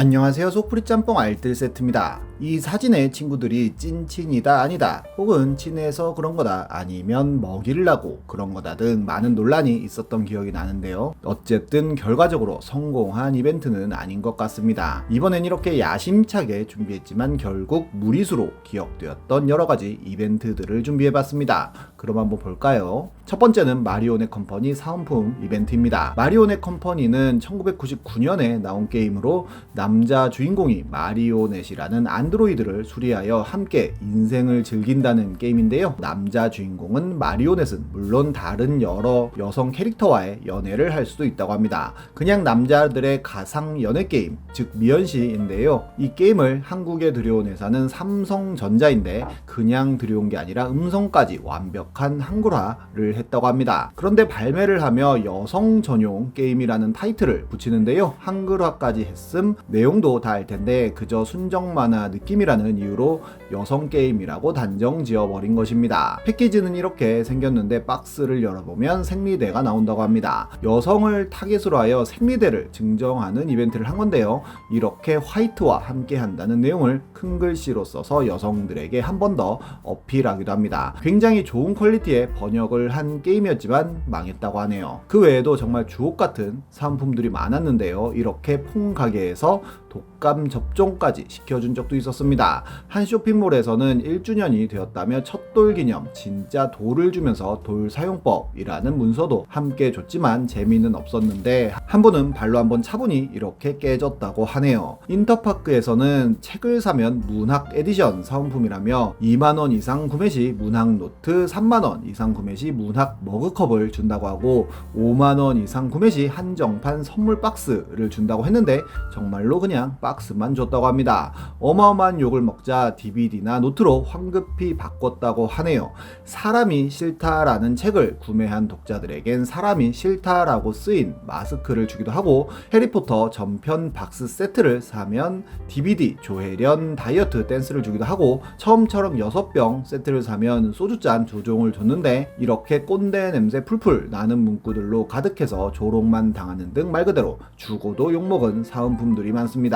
안녕하세요 소프리 짬뽕 알뜰 세트입니다. 이 사진의 친구들이 찐친이다 아니다 혹은 친해서 그런 거다 아니면 먹이려고 그런 거다 등 많은 논란이 있었던 기억이 나는데요. 어쨌든 결과적으로 성공한 이벤트는 아닌 것 같습니다. 이번엔 이렇게 야심차게 준비했지만 결국 무리수로 기억되었던 여러 가지 이벤트들을 준비해봤습니다. 그럼 한번 볼까요? 첫 번째는 마리오네 컴퍼니 사은품 이벤트입니다. 마리오네 컴퍼니는 1999년에 나온 게임으로 남자 주인공이 마리오넷이라는 안드로이드를 수리하여 함께 인생을 즐긴다는 게임인데요. 남자 주인공은 마리오넷은 물론 다른 여러 여성 캐릭터와의 연애를 할 수도 있다고 합니다. 그냥 남자들의 가상 연애 게임, 즉 미연시인데요. 이 게임을 한국에 들여온 회사는 삼성전자인데 그냥 들여온 게 아니라 음성까지 완벽 한 한글화를 했다고 합니다. 그런데 발매를 하며 여성 전용 게임이라는 타이틀을 붙이는데요. 한글화까지 했음 내용도 다 알 텐데 그저 순정 만화 느낌이라는 이유로 여성 게임이라고 단정 지어버린 것입니다. 패키지는 이렇게 생겼는데 박스를 열어보면 생리대가 나온다고 합니다. 여성을 타겟으로 하여 생리대를 증정하는 이벤트를 한 건데요. 이렇게 화이트와 함께 한다는 내용을 큰 글씨로 써서 여성들에게 한 번 더 어필하기도 합니다. 굉장히 좋은 퀄리티의 번역을 한 게임이었지만 망했다고 하네요. 그 외에도 정말 주옥 같은 사은품들이 많았는데요. 이렇게 퐁 가게에서 독감 접종까지 시켜준 적도 있었습니다. 한 쇼핑몰에서는 1주년이 되었다며 첫돌 기념 진짜 돌을 주면서 돌 사용법이라는 문서도 함께 줬지만 재미는 없었는데 한 분은 발로 한번 차보니 이렇게 깨졌다고 하네요. 인터파크에서는 책을 사면 문학 에디션 사은품이라며 2만원 이상 구매 시 문학 노트, 3만원 이상 구매 시 문학 머그컵을 준다고 하고 5만원 이상 구매 시 한정판 선물 박스를 준다고 했는데 정말로 그냥 박스만 줬다고 합니다. 어마어마한 욕을 먹자 DVD나 노트로 황급히 바꿨다고 하네요. 사람이 싫다라는 책을 구매한 독자들에겐 사람이 싫다라고 쓰인 마스크를 주기도 하고 해리포터 전편 박스 세트를 사면 DVD 조혜련 다이어트 댄스를 주기도 하고 처음처럼 6병 세트를 사면 소주잔 두 종을 줬는데 이렇게 꼰대 냄새 풀풀 나는 문구들로 가득해서 조롱만 당하는 등 말 그대로 주고도 욕먹은 사은품들이 많습니다.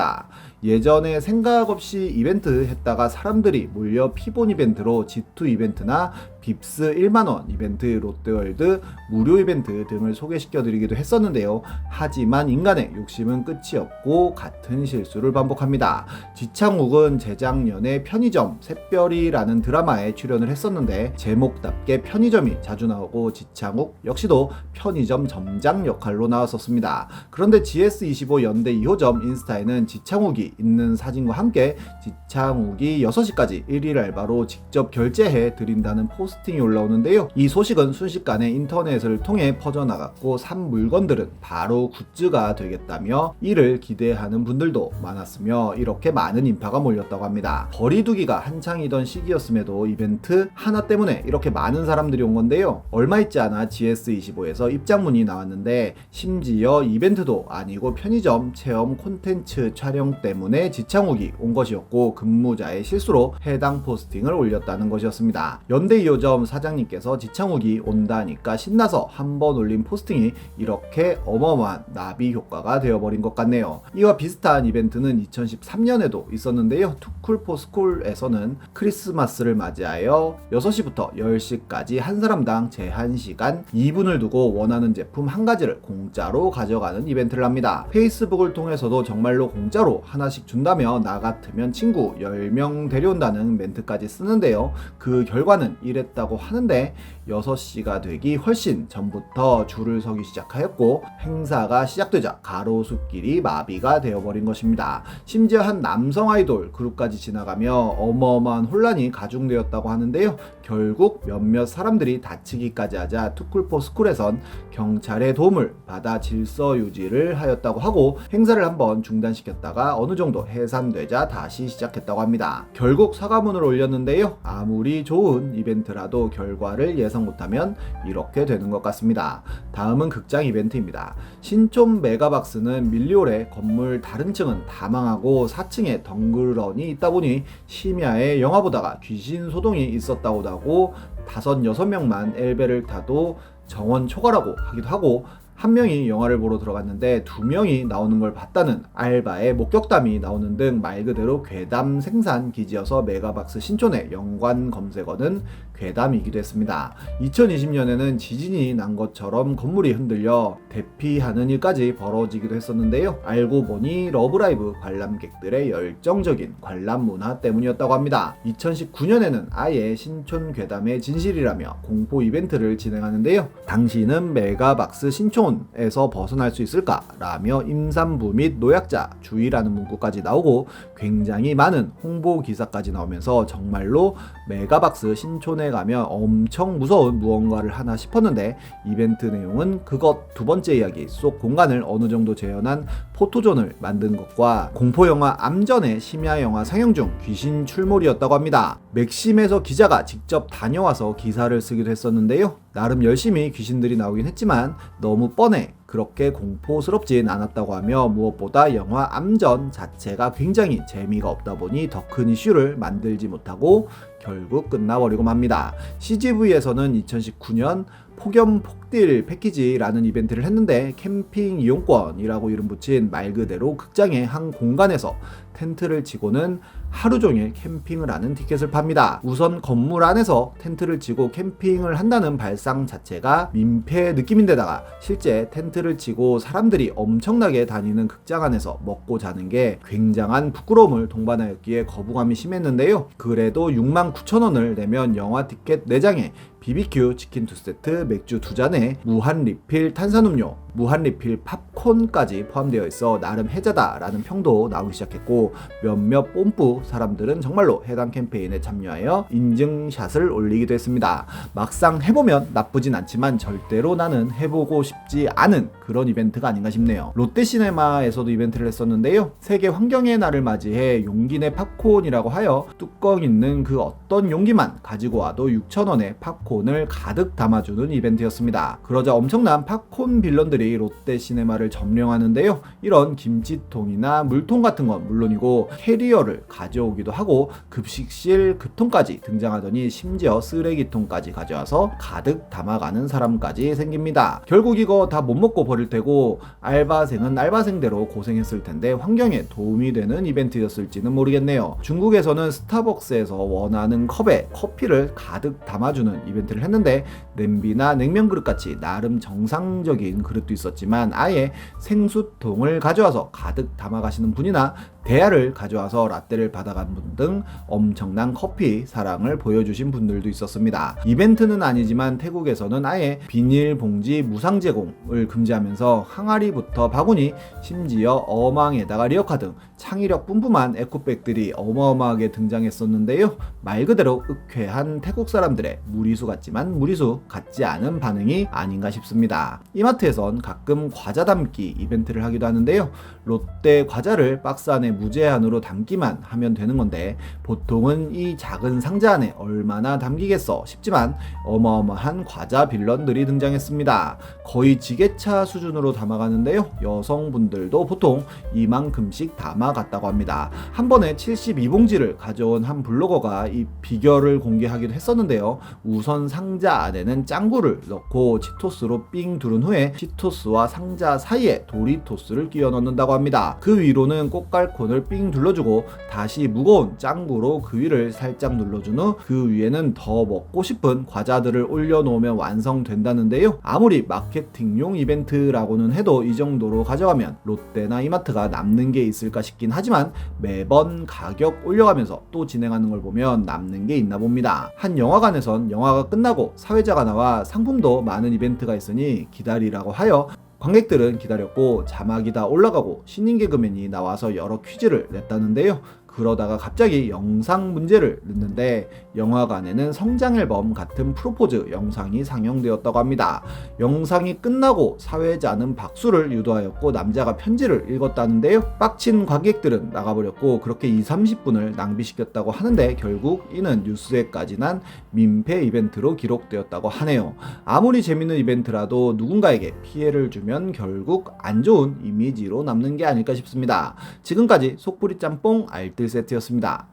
예전에 생각 없이 이벤트 했다가 사람들이 몰려 피본 이벤트로 G2 이벤트나 빕스 1만원 이벤트, 롯데월드 무료 이벤트 등을 소개시켜 드리기도 했었는데요. 하지만 인간의 욕심은 끝이 없고 같은 실수를 반복합니다. 지창욱은 재작년에 편의점 샛별이라는 드라마에 출연을 했었는데 제목답게 편의점이 자주 나오고 지창욱 역시도 편의점 점장 역할로 나왔었습니다. 그런데 GS25 연대 2호점 인스타에는 지창욱이 있는 사진과 함께 지창욱이 6시까지 1일 알바로 직접 결제해 드린다는 포스 포스팅이 올라오는데요. 이 소식은 순식간에 인터넷을 통해 퍼져나갔고 산 물건들은 바로 굿즈가 되겠다며 이를 기대하는 분들도 많았으며 이렇게 많은 인파가 몰렸다고 합니다. 거리두기가 한창이던 시기였음에도 이벤트 하나 때문에 이렇게 많은 사람들이 온 건데요. 얼마 있지 않아 GS25에서 입장문이 나왔는데 심지어 이벤트도 아니고 편의점 체험 콘텐츠 촬영 때문에 지창욱이 온 것이었고 근무자의 실수로 해당 포스팅을 올렸다는 것이었습니다. 연대 2호 편 의점 사장님께서 지창욱이 온다니까 신나서 한 번 올린 포스팅이 이렇게 어마어마한 나비 효과가 되어버린 것 같네요. 이와 비슷한 이벤트는 2013년에도 있었는데요. 투쿨 포스쿨에서는 크리스마스를 맞이하여 6시부터 10시까지 한 사람당 제한 시간 2분을 두고 원하는 제품 한 가지를 공짜로 가져가는 이벤트를 합니다. 페이스북을 통해서도 정말로 공짜로 하나씩 준다며 나 같으면 친구 10명 데려온다는 멘트까지 쓰는데요. 그 결과는 이랬 했다고 하는데 6시가 되기 훨씬 전부터 줄을 서기 시작하였고 행사가 시작되자 가로수길이 마비가 되어버린 것입니다. 심지어 한 남성 아이돌 그룹까지 지나가며 어마어마한 혼란이 가중되었다고 하는데요. 결국 몇몇 사람들이 다치기까지 하자 투쿨포 스쿨에선 경찰의 도움을 받아 질서 유지를 하였다고 하고 행사를 한번 중단시켰다가 어느 정도 해산되자 다시 시작했다고 합니다. 결국 사과문을 올렸는데요. 아무리 좋은 이벤트라 도 결과를 예상 못하면 이렇게 되는 것 같습니다. 다음은 극장 이벤트입니다. 신촌 메가박스는 밀리올의 건물 다른 층은 다 망하고 4층에 덩그러니 있다 보니 심야에 영화 보다가 귀신 소동이 있었다고 하고 다섯 여섯 명만 엘베를 타도 정원 초과라고 하기도 하고 한 명이 영화를 보러 들어갔는데 두 명이 나오는 걸 봤다는 알바의 목격담이 나오는 등 말 그대로 괴담 생산 기지여서 메가박스 신촌의 연관 검색어는 괴담이기도 했습니다. 2020년에는 지진이 난 것처럼 건물이 흔들려 대피하는 일까지 벌어지기도 했었는데요. 알고 보니 러브라이브 관람객들의 열정적인 관람 문화 때문이었다고 합니다. 2019년에는 아예 신촌 괴담의 진실이라며 공포 이벤트를 진행하는데요. 당시는 메가박스 신촌에서 벗어날 수 있을까라며 임산부 및 노약자 주의라는 문구까지 나오고 굉장히 많은 홍보 기사까지 나오면서 정말로 메가박스 신촌에 가면 엄청 무서운 무언가를 하나 싶었는데 이벤트 내용은 그것 두 번째 이야기 속 공간을 어느 정도 재현한 포토존을 만든 것과 공포 영화 암전의 심야 영화 상영 중 귀신 출몰이었다고 합니다. 맥심에서 기자가 직접 다녀와서 기사를 쓰기도 했었는데요. 나름 열심히 귀신들이 나오긴 했지만 너무 뻔해 그렇게 공포스럽진 않았다고 하며 무엇보다 영화 암전 자체가 굉장히 재미가 없다 보니 더 큰 이슈를 만들지 못하고 결국 끝나버리고 맙니다. CGV에서는 2019년 폭염 폭딜 패키지라는 이벤트를 했는데 캠핑 이용권이라고 이름 붙인 말 그대로 극장의 한 공간에서 텐트를 치고는 하루 종일 캠핑을 하는 티켓을 팝니다. 우선 건물 안에서 텐트를 치고 캠핑을 한다는 발상 자체가 민폐 느낌인데다가 실제 텐트를 치고 사람들이 엄청나게 다니는 극장 안에서 먹고 자는 게 굉장한 부끄러움을 동반하였기에 거부감이 심했는데요. 그래도 6만 9천 원을 내면 영화 티켓 4장에 BBQ 치킨 두 세트, 맥주 두 잔에 무한 리필 탄산음료, 무한 리필 팝콘까지 포함되어 있어 나름 해자다라는 평도 나오기 시작했고 몇몇 뽐뿌 사람들은 정말로 해당 캠페인에 참여하여 인증샷을 올리기도 했습니다. 막상 해보면 나쁘진 않지만 절대로 나는 해보고 싶지 않은 그런 이벤트가 아닌가 싶네요. 롯데시네마에서도 이벤트를 했었는데요. 세계 환경의 날을 맞이해 용기 내 팝콘이라고 하여 뚜껑 있는 그 어떤 용기만 가지고 와도 6,000원의 팝콘을 가득 담아주는 이벤트였습니다. 그러자 엄청난 팝콘 빌런들이 롯데시네마를 점령하는데요. 이런 김치통이나 물통 같은 건 물론이고 캐리어를 가 져오기도 하고 급식실 급통까지 등장하더니 심지어 쓰레기통까지 가져와서 가득 담아가는 사람까지 생깁니다. 결국 이거 다 못 먹고 버릴 테고 알바생은 알바생대로 고생했을 텐데 환경에 도움이 되는 이벤트였을지는 모르겠네요. 중국에서는 스타벅스에서 원하는 컵에 커피를 가득 담아주는 이벤트를 했는데 냄비나 냉면 그릇 같이 나름 정상적인 그릇도 있었지만 아예 생수통을 가져와서 가득 담아가시는 분이나 대야를 가져와서 라떼를 받 아간 분 등 엄청난 커피 사랑을 보여주신 분들도 있었습니다. 이벤트는 아니지만 태국에서는 아예 비닐봉지 무상 제공을 금지하면서 항아리부터 바구니 심지어 어망에다가 리어카 등 창의력 뿜뿜한 에코백들이 어마어마하게 등장했었는데요. 말 그대로 으쾌한 태국 사람들의 무리수 같지만 무리수 같지 않은 반응이 아닌가 싶습니다. 이마트에선 가끔 과자 담기 이벤트를 하기도 하는데요. 롯데 과자를 박스 안에 무제한으로 담기만 하면 되는 건데 보통은 이 작은 상자 안에 얼마나 담기겠어 싶지만 어마어마한 과자 빌런들이 등장했습니다. 거의 지게차 수준으로 담아가는데요. 여성분들도 보통 이만큼씩 담아갔다고 합니다. 한 번에 72봉지를 가져온 한 블로거가 이 비결을 공개하기도 했었는데요. 우선 상자 안에는 짱구를 넣고 치토스로 삥 두른 후에 치토스와 상자 사이에 도리토스를 끼워 넣는다고 합니다. 그 위로는 꽃갈콘을 삥 둘러주고 다시 무거운 짱구로 그 위를 살짝 눌러준 후 그 위에는 더 먹고 싶은 과자들을 올려놓으면 완성된다는데요. 아무리 마케팅용 이벤트라고는 해도 이 정도로 가져가면 롯데나 이마트가 남는 게 있을까 싶긴 하지만 매번 가격 올려가면서 또 진행하는 걸 보면 남는 게 있나 봅니다. 한 영화관에선 영화가 끝나고 사회자가 나와 상품도 많은 이벤트가 있으니 기다리라고 하여 관객들은 기다렸고 자막이 다 올라가고 신인 개그맨이 나와서 여러 퀴즈를 냈다는데요. 그러다가 갑자기 영상 문제를 넣는데 영화관에는 성장 앨범 같은 프로포즈 영상이 상영되었다고 합니다. 영상이 끝나고 사회자는 박수를 유도하였고 남자가 편지를 읽었다는데요. 빡친 관객들은 나가버렸고 그렇게 2, 30분을 낭비시켰다고 하는데 결국 이는 뉴스에까지 난 민폐 이벤트로 기록되었다고 하네요. 아무리 재밌는 이벤트라도 누군가에게 피해를 주면 결국 안 좋은 이미지로 남는 게 아닐까 싶습니다. 지금까지 속풀이 짬뽕 알뜰 세트였습니다.